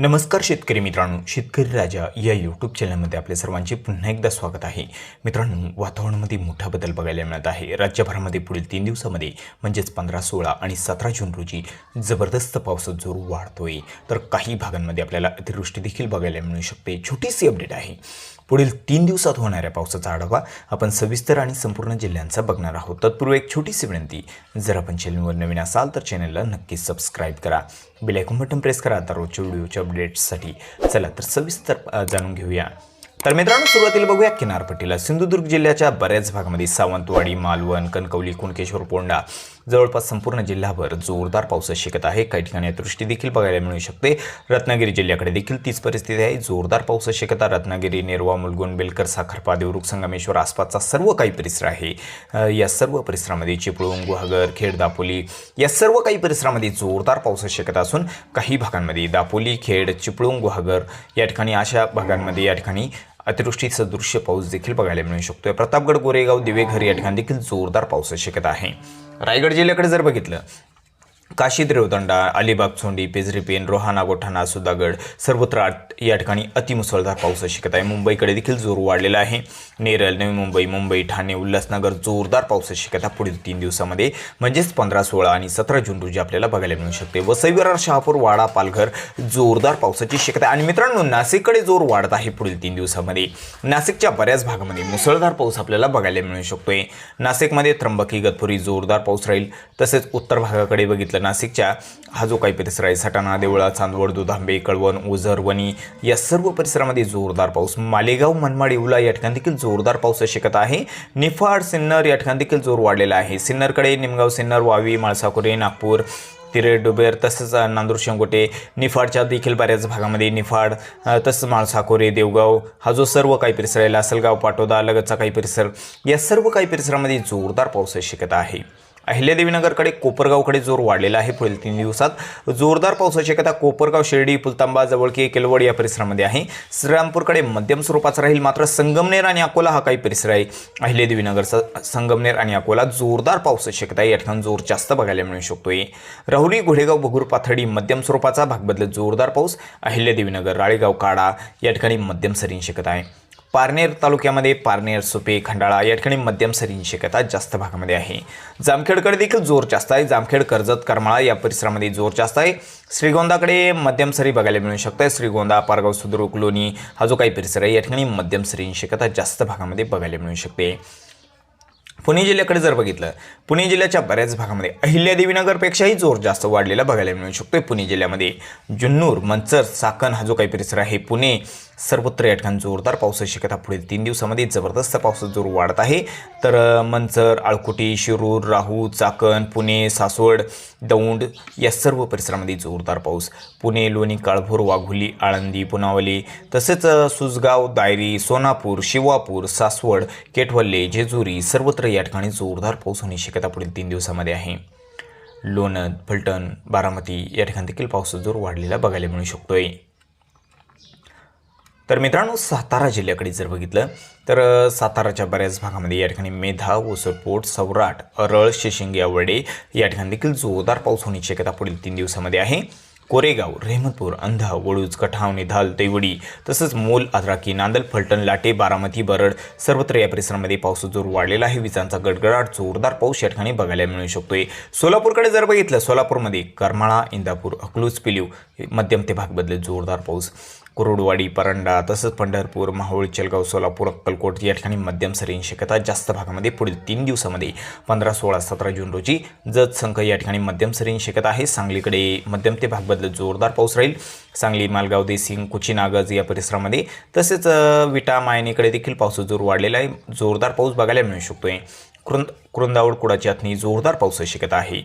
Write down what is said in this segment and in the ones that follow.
नमस्कार शेतकरी मित्रांनो शेतकरी राजा या यूट्यूब चॅनलमध्ये आपल्या सर्वांचे पुन्हा एकदा स्वागत आहे. मित्रांनो वातावरणामध्ये मोठा बदल बघायला मिळत आहे. राज्यभरामध्ये पुढील तीन दिवसामध्ये म्हणजेच पंधरा सोळा आणि सतरा जून रोजी जबरदस्त पावसात जोर वाढतोय. तर काही भागांमध्ये आपल्याला अतिवृष्टी देखील बघायला मिळू शकते. छोटीशी अपडेट आहे. पुढील तीन दिवसात होणाऱ्या पावसाचा आढावा. आपण सविस्तर आणि संपूर्ण जिल्ह्यांचा बघणार आहोत. तत्पूर्वी एक छोटीशी विनंती. जर आपण चॅनलवर नवीन असाल तर चॅनलला नक्कीच सबस्क्राईब करा. बेल बटन प्रेस करा. आता रोजच्या व्हिडिओच्या अपडेट्ससाठी चला तर सविस्तर जाणून घेऊया. तर मित्रांनो सुरुवातीला बघूया किनारपट्टीला. सिंधुदुर्ग जिल्ह्याच्या बऱ्याच भागामध्ये सावंतवाडी मालवण कणकवली कुणकेश्वर पोंडा जवळपास संपूर्ण जिल्हाभर जोरदार पाऊस शिकत आहे. काही ठिकाणी अतिवृष्टी देखील बघायला मिळू शकते. रत्नागिरी जिल्ह्याकडे देखील तीच परिस्थिती आहे. जोरदार पाऊस शक्यता रत्नागिरी नेरवा मुलगुण बेलकर साखरपा देवरुख संगमेश्वर आसपासचा सर्व काही परिसर आहे. या सर्व परिसरामध्ये चिपळूण गुहागर खेड दापोली या सर्व काही परिसरामध्ये जोरदार पाऊस शक्यता असून काही भागांमध्ये दापोली खेड चिपळूण गुहागर या ठिकाणी अशा भागांमध्ये या ठिकाणी अतिवृष्टी सदृश्य पाऊस देखील बघायला मिळू शकतो प्रतापगड गोरेगाव दिवेघर या ठिकाणी देखील जोरदार पाऊस शक्यता आहे. रायगड जिल्ह्याकडे जर बघितलं काशी देवदंडा अलिबाग चोंडी पेजरी पेन रोहाना गोठाणा सुदागड सर्वत्र या ठिकाणी अतिमुसळधार पाऊस शक्यता आहे. मुंबईकडे देखील जोर वाढलेला आहे. नेरळ नवी मुंबई मुंबई ठाणे उल्हासनगर जोरदार पावसाची शक्यता पुढील तीन दिवसामध्ये म्हणजेच पंधरा सोळा आणि सतरा जून रोजी आपल्याला बघायला मिळू शकते. वसई विरार शहापूर वाडा पालघर जोरदार पावसाची शक्यता आहे. आणि मित्रांनो नाशिककडे जोर वाढत आहे पुढील तीन दिवसामध्ये. नाशिकच्या बऱ्याच भागामध्ये मुसळधार पाऊस आपल्याला बघायला मिळू शकतोय. नाशिकमध्ये त्र्यंबकी गतपुरी जोरदार पाऊस राहील. तसेच उत्तर भागाकडे बघितलं नाशिकच्या हा जो काही परिसर आहे सटाणा देवळा चांदवड दुधांबे कळवण ओझर वणी या सर्व परिसरामध्ये जोरदार पाऊस. मालेगाव मनमाड येवला या ठिकाणी देखील जोरदार पाऊस शिकत आहे. निफाड सिन्नर या ठिकाणी देखील जोर वाढलेला आहे. सिन्नरकडे निमगाव सिन्नर वावी माळसाकुरे नागपूर तिरे डुबेर तसंच नांदूर शेंगोटे निफाडच्या देखील बऱ्याच भागामध्ये निफाड तसंच माळसाकोरे देवगाव हा जो सर्व काही परिसर आहे. लासलगाव पाटोदा लगतचा काही परिसर या सर्व काही परिसरामध्ये जोरदार पाऊस शिकत आहे. अहिल्यादेवीनगरकडे कोपरगावकडे जोर वाढलेला आहे पुढील तीन दिवसात. जोरदार पावसाची शक्यता कोपरगाव शिर्डी पुलतांबा जवळकी केलवड या परिसरामध्ये आहे. श्रीरामपूरकडे मध्यम स्वरूपाचा राहील मात्र संगमनेर आणि अकोला हा काही परिसर आहे. अहिल्यादेवीनगरचा संगमनेर आणि अकोला जोरदार पावसाची शक्यता आहे. या ठिकाणी जोर जास्त बघायला मिळू शकतोय. राहुरी घोडेगाव बगूर पाथडी मध्यम स्वरूपाचा भाग बदलत जोरदार पाऊस. अहिल्यादेवीनगर राळेगाव काडा या ठिकाणी मध्यम सरीन शक्यता आहे. पारनेर तालुक्यामध्ये पारनेर सुपे खंडाळा या ठिकाणी मध्यम सरींची शक्यता जास्त भागामध्ये आहे. जामखेडकडे देखील जोर जास्त आहे. जामखेड कर्जत करमाळा या परिसरामध्ये जोर जास्त आहे. श्रीगोंदाकडे मध्यम सरी बघायला मिळू शकतात श्रीगोंदा पारगाव सुद्रुक लोणी हा जो काही परिसर आहे या ठिकाणी मध्यम सरींची शक्यता जास्त भागामध्ये बघायला मिळू शकते. पुणे जिल्ह्याकडे जर बघितलं पुणे जिल्ह्याच्या बऱ्याच भागामध्ये अहिल्यादेवीनगरपेक्षाही जोर जास्त वाढलेला बघायला मिळू शकतोय. पुणे जिल्ह्यामध्ये जुन्नूर मंचर साकण हा जो काही परिसर आहे पुणे सर्वत्र या ठिकाणी जोरदार पावसाची शक्यता पुढील तीन दिवसामध्ये जबरदस्त पावसाचा जोर वाढत आहे. तर मंचर आळकुटी शिरूर राहू चाकण पुणे सासवड दौंड या सर्व परिसरामध्ये जोरदार पाऊस. पुणे लोणी काळभोर वाघोली आळंदी पुनावली तसेच सुजगाव दायरी सोनापूर शिवापूर सासवड केटवल्ले जेजुरी सर्वत्र या ठिकाणी जोरदार पाऊस होण्याची शक्यता पुढील तीन दिवसामध्ये आहे. लोणंद फलटण बारामती या ठिकाणी देखील पावसाचा जोर वाढलेला बघायला मिळू शकतोय. तर मित्रांनो सातारा जिल्ह्याकडे जर बघितलं तर साताराच्या बऱ्याच भागामध्ये या ठिकाणी मेधा ओसरपोट सौराट अरळ शेशिंगे आवडे या ठिकाणी देखील जोरदार पाऊस होण्याची शक्यता पुढील तीन दिवसामध्ये आहे. कोरेगाव रेहमतपूर अंधा वडूज कठावणी धाल तैवडी तसंच मोल आद्राकी नांदल फलटण लाटे बारामती बरड सर्वत्र या परिसरामध्ये पाऊस जोर वाढलेला आहे. विजांचा गडगडाट जोरदार पाऊस या ठिकाणी बघायला मिळू शकतोय. सोलापूरकडे जर बघितलं सोलापूरमध्ये करमाळा इंदापूर अकलूज पिलीव मध्यम ते भाग बदलत जोरदार पाऊस. कुरुडवाडी परंडा तसंच पंढरपूर माहूळ चलगाव सोलापूर अक्कलकोट या ठिकाणी मध्यम सरीन शक्यता जास्त भागामध्ये पुढील तीन दिवसामध्ये पंधरा सोळा सतरा जून रोजी जत संख या ठिकाणी मध्यम सरीन शक्यता आहे. सांगलीकडे मध्यम ते भाग बदलत जोरदार पाऊस राहील. सांगली मालगाव देसिंग कुचिनागज या परिसरामध्ये तसेच विटा मायनीकडे देखील पावसाचा जोर वाढलेला आहे. जोरदार पाऊस बघायला मिळू शकतोय. कृंद कुरुंदावड कुडाची जोरदार पावसाची शक्यता आहे.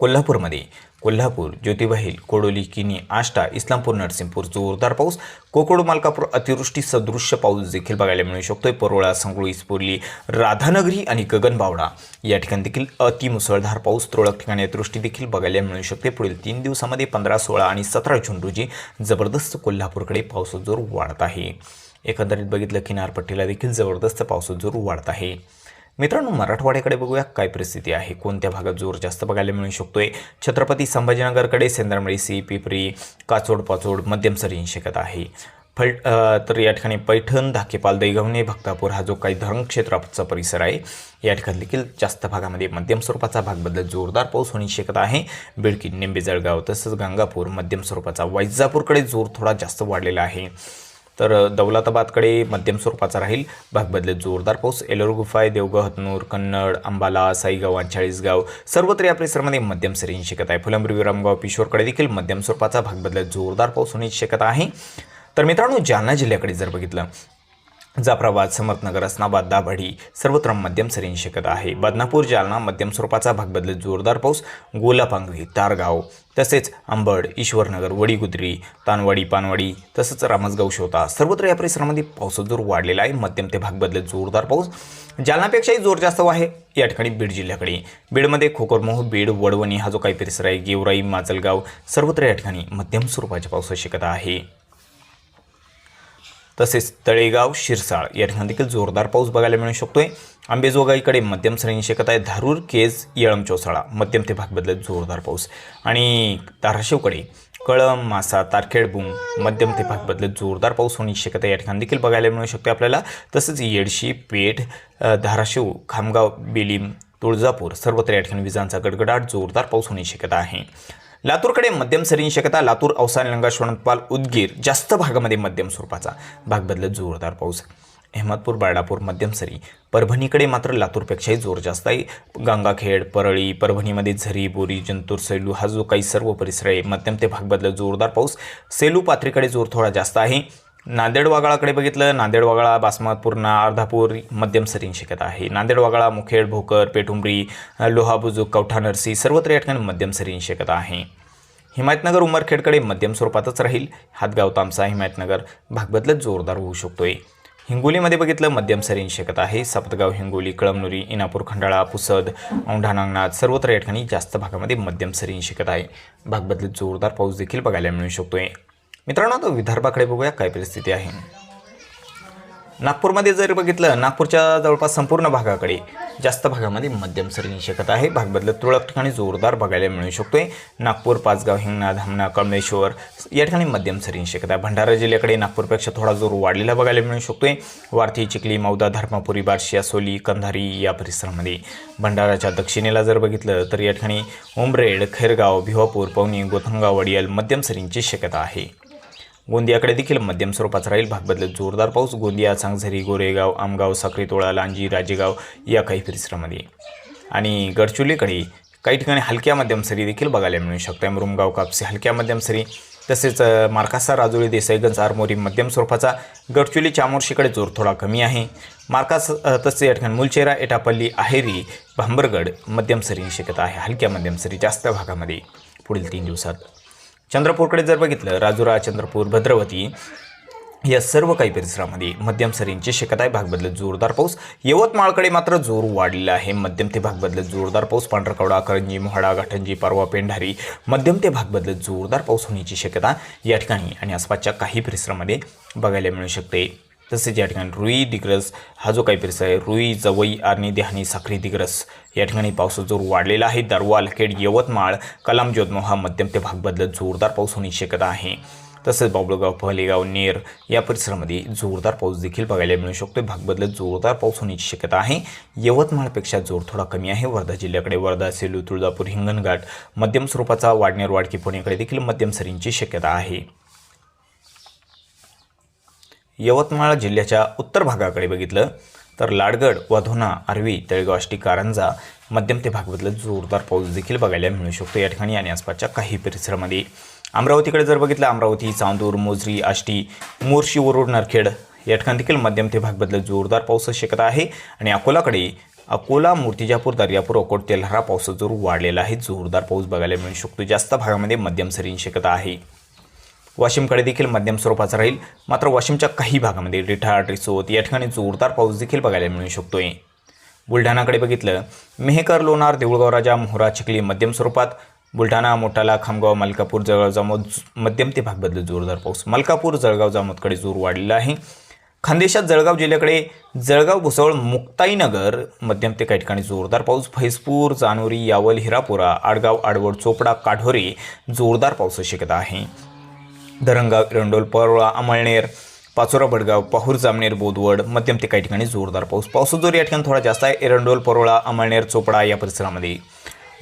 कोल्हापूरमध्ये. कोल्हापूर ज्योतिबाहिल कोडोली किनी आष्टा इस्लामपूर नरसिंहपूर जोरदार पाऊस. कोकड मालकापूर अतिवृष्टी सदृश्य पाऊस देखील बघायला मिळू शकतोय. परोळा संगळी इस्पोर्ली राधानगरी आणि गगनबावडा या ठिकाणी देखील अतिमुसळधार पाऊस. तुरळक ठिकाणी अतिवृष्टी देखील बघायला मिळू शकते. पुढील तीन दिवसामध्ये पंधरा सोळा आणि सतरा जून रोजी जबरदस्त कोल्हापूरकडे पावसाचा जोर वाढत आहे. एकंदरीत बघितलं किनारपट्टीला देखील जबरदस्त पावसाचा जोर वाढत आहे. मित्रांनो मराठवाड्याकडे बघूया काय परिस्थिती आहे. कोणत्या भागात जोर जास्त बघायला मिळू शकतोय? छत्रपती संभाजीनगरकडे सेंद्रमळी सी पिपरी काचोड पाचोड मध्यम सरी शक्यता आहे. फल तर या ठिकाणी पैठण धाकेपाल दैगवणे भक्तापूर हा जो काही धरण क्षेत्राचा परिसर आहे या ठिकाणी देखील जास्त भागामध्ये मध्यम स्वरूपाचा भाग बदलत जोरदार पाऊस होण्याची शक्यता आहे. बिडकी निंबे जळगाव तसंच गंगापूर मध्यम स्वरूपाचा वैजापूरकडे जोर थोडा जास्त वाढलेला आहे. तर दौलताबादकडे मध्यम स्वरूपाचा राहील. भागबदलेत जोरदार पाऊस एलोर गुफाय देवगाव हतनूर कन्नड अंबाला साईगाव चाळीसगाव सर्वत्र या परिसरामध्ये मध्यम सरींची शक्यता आहे. फुलंब्री विरामगाव पिशोरकडे देखील मध्यम स्वरूपाचा भागबदलेत जोरदार पाऊस होण्याची शक्यता आहे. तर मित्रांनो जालना जिल्ह्याकडे जर बघितलं जाफराबाद समर्थनगर अस्नाबाद दाभाडी सर्वत्र मध्यम सरींची शक्यता आहे. बदनापूर जालना मध्यम स्वरूपाचा भाग बदलत जोरदार पाऊस गोलापांगवी तारगाव तसेच अंबड ईश्वरनगर वडीगुद्री तानवाडी पानवाडी तसंच रामसगाव शोता सर्वत्र या परिसरामध्ये पावसाचा जोर वाढलेला आहे. मध्यम ते भाग बदलत जोरदार पाऊस जालनापेक्षाही जोर जास्त आहे या ठिकाणी बीड जिल्ह्याकडे बीडमध्ये खोकरमोह बीड वडवणी हा जो काही परिसर आहे गेवराई माजलगाव सर्वत्र या ठिकाणी मध्यम स्वरूपाच्या पावसाची शक्यता आहे. तसेच तळेगाव शिरसाळ या ठिकाणी देखील जोरदार पाऊस बघायला मिळू शकतोय. आंबेजोगाईकडे मध्यम सरींची शक्यता आहे धारूर केज येळम चौसाळा. मध्यम ते भाग बदलत जोरदार पाऊस. आणि धाराशिवकडे कळम मासा तारखेडबुंग मध्यम ते भाग बदलत जोरदार पाऊस होण्याची शक्यता या ठिकाणी देखील बघायला मिळू शकते आपल्याला. तसंच येडशी पेठ धाराशिव खामगाव बेलीम तुळजापूर सर्वत्र या ठिकाणी विजांचा गडगडाट जोरदार पाऊस होण्याची शक्यता आहे. लातूरकडे मध्यम सरींची शक्यता लातूर अवसान लंगा शोणतपाल उदगीर जास्त भागामध्ये मध्यम स्वरूपाचा भाग बदलत जोरदार पाऊस. अहमदपूर बाळापूर मध्यम सरी. परभणीकडे मात्र लातूरपेक्षाही जोर जास्त आहे. गंगाखेड परळी परभणीमध्ये झरी बोरी जंतूर सेलू हा जो काही सर्व परिसर आहे मध्यम ते भाग बदलत जोरदार पाऊस. सेलू पात्रीकडे जोर थोडा जास्त आहे. नांदेड वागाळाकडे बघितलं नांदेड वागाळा बासमत पूर्णा अर्धापूर मध्यम सरींची शक्यता आहे. नांदेड वागाळा मुखेड भोकर पेठुंबरी लोहाबुजुक कवठा नरसी सर्वत्र या ठिकाणी मध्यम सरींची शक्यता आहे. हिमायतनगर उमरखेडकडे मध्यम स्वरूपातच राहील. हातगाव तामसा हिमायतनगर भागबदलत जोरदार होऊ शकतोय. हिंगोलीमध्ये बघितलं मध्यम सरींची शक्यता आहे. सपतगाव हिंगोली कळमनुरी इनापूर खंडाळा पुसद औंढा नागनाथ सर्वत्र या ठिकाणी जास्त भागामध्ये मध्यम सरींची शक्यता आहे. भागबदलत जोरदार पाऊस देखील बघायला मिळू शकतोय. मित्रांनो तो विदर्भाकडे बघूया काय परिस्थिती आहे. नागपूरमध्ये जर बघितलं नागपूरच्या जवळपास संपूर्ण भागाकडे जास्त भागामध्ये मध्यम सरींची शक्यता आहे. भाग बदलत तुरळक ठिकाणी जोरदार बघायला मिळू शकतोय. नागपूर पाचगाव हिंगणा धामणा कळमेश्वर या ठिकाणी मध्यम सरींची शक्यता आहे. भंडारा जिल्ह्याकडे नागपूरपेक्षा थोडा जोर वाढलेला बघायला मिळू शकतोय. वारथी चिखली मौदा धर्मापुरी बार्शी असोली कंधारी या परिसरामध्ये. भंडाराच्या दक्षिणेला जर बघितलं तर या ठिकाणी उमरेड खैरगाव भिवापूर पवनी गोथंगाव वडियाल मध्यम सरींची शक्यता आहे. गोंदियाकडे देखील मध्यम स्वरूपाचा राहील. भाग बदलत जोरदार पाऊस. गोंदिया सांगझरी गोरेगाव आमगाव साखरेतोळा लांजी राजेगाव या काही परिसरामध्ये. आणि गडचुलीकडे काही ठिकाणी हलक्या मध्यम सरी देखील बघायला मिळू शकतात. मुरुमगाव कापसे हलक्या मध्यम सरी. तसेच मार्कासा राजुळी देसाईगंज आरमोरी मध्यम स्वरूपाचा गडचुली चामोर्शीकडे जोर थोडा कमी आहे. मार्कास तसे या ठिकाणी मुलचेरा एटापल्ली आहेरी भांबरगड मध्यम सरींची शक्यता आहे. हलक्या मध्यम सरी जास्त भागामध्ये. पुढील तीन दिवसात. चंद्रपूरकडे जर बघितलं राजुरा चंद्रपूर भद्रवती या सर्व काही परिसरामध्ये मध्यम सरींची शक्यता आहे भाग बदलत जोरदार पाऊस. यवतमाळकडे मात्र जोर वाढलेला आहे. मध्यम ते भाग बदलत जोरदार पाऊस. पांढरकवडा करंजी मोहाडा गाठंजी पारवा पेंढारी मध्यम ते भाग बदलत जोरदार पाऊस होण्याची शक्यता या ठिकाणी आणि आसपासच्या काही परिसरामध्ये बघायला मिळू शकते. तसेच या ठिकाणी रुई दिग्रस हा जो काही परिसर आहे रुई जवई आर्णी देहानी साखरी दिग्रस या ठिकाणी पावसाचा जोर वाढलेला आहे. दरवाल खेड यवतमाळ कलाम जोधमो हा मध्यम ते भाग बदलत जोरदार पाऊस होण्याची शक्यता आहे. तसेच बाबळगाव पहलेगाव नेर या परिसरामध्ये जोरदार पाऊस देखील बघायला मिळू शकतो भाग बदलत जोरदार पाऊस होण्याची शक्यता आहे. यवतमाळपेक्षा जोर थोडा कमी आहे. वर्धा जिल्ह्याकडे वर्धा सेलू तुळजापूर हिंगणघाट मध्यम स्वरूपाचा वाडनेर वाडकी पुणेकडे देखील मध्यम सरींची शक्यता आहे. यवतमाळ जिल्ह्याच्या उत्तर भागाकडे बघितलं तर लाडगड वाधोना आर्वी तळेगाव आष्टी कारंजा मध्यम ते भाग बदलत जोरदार पाऊस देखील बघायला मिळू शकतो. या ठिकाणी आणि आसपासच्या काही परिसरामध्ये. अमरावतीकडे जर बघितलं अमरावती चांदूर मोजरी आष्टी मोर्शी वरुड नरखेड या ठिकाणी देखील मध्यम ते भागबदल जोरदार पावसाची शक्यता आहे. आणि अकोलाकडे अकोला मूर्तिजापूर दर्यापूर अकोट तेल्हारा पावसाचा जोर वाढलेला आहे. जोरदार पाऊस बघायला मिळू शकतो. जास्त भागामध्ये मध्यम सरींची शक्यता आहे. वाशिमकडे देखील मध्यम स्वरूपाचा राहील. मात्र वाशिमच्या काही भागामध्ये रिठाड रिसोत या ठिकाणी जोरदार पाऊस देखील बघायला मिळू शकतोय. बुलढाणाकडे बघितलं मेहकर लोणार देऊळगाव राजा मोहरा चिखली मध्यम स्वरूपात बुलढाणा मोठाला खामगाव मलकापूर जळगाव जामोद मध्यम ते भाग बदलत जोरदार पाऊस. मलकापूर जळगाव जामोदकडे जोर वाढलेला आहे. खानदेशात जळगाव जिल्ह्याकडे जळगाव भुसवळ मुक्ताईनगर मध्यम ते काही ठिकाणी जोरदार पाऊस. फैजपूर जानोरी यावल हिरापुरा आडगाव आडवड चोपडा काढोरे जोरदार पावसाची शक्यता आहे. धरणगाव एरंडोल परोळा अमळनेर पाचोरा बडगाव पाहूर जामनेर बोदवड मध्यम ते काही ठिकाणी जोरदार पाऊस. पावसाचा जोर या ठिकाणी थोडा जास्त आहे. एरंडोल परोळा अमळनेर चोपडा या परिसरामध्ये.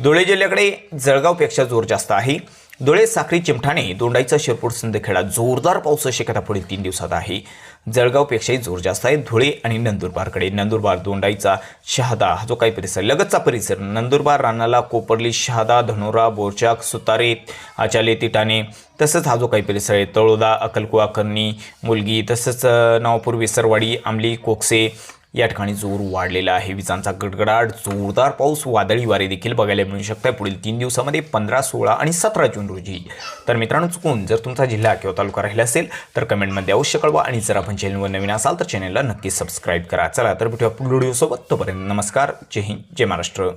धुळे जिल्ह्याकडे जळगावपेक्षा जोर जास्त आहे. धुळे साखरी चिमठाणे दोंडाईचा शिरपूर सिंदखेडा जोरदार पाऊस शक्यता पुढील तीन दिवसात आहे. जळगावपेक्षाही जोर जास्त आहे. धुळे आणि नंदुरबारकडे नंदुरबार दोंडाईचा शहादा हा जो काही परिसर लगतचा परिसर नंदुरबार रानाला कोपरली शहादा धनोरा बोरचाक सुतारे आचाले तिटाणे तसंच हा जो काही परिसर आहे तळोदा अकलकुवा कर्णी मुलगी तसंच नावपूर विसरवाडी आमली कोकसे या ठिकाणी जोर वाढलेला आहे. विजांचा गडगडाट जोरदार पाऊस वादळी वारे देखील बघायला मिळू शकतात. पुढील तीन दिवसामध्ये पंधरा सोळा आणि सतरा जून रोजी. तर मित्रांनो चुकून जर तुमचा जिल्हा किंवा तालुका राहिला असेल तर कमेंटमध्ये अवश्य कळवा आणि जर आपण चॅनलवर नवीन असाल तर चॅनलला नक्की सबस्क्राईब करा. चला तर भेटूया पुढील व्हिडिओसोबत. तोपर्यंत नमस्कार. जय हिंद जय महाराष्ट्र.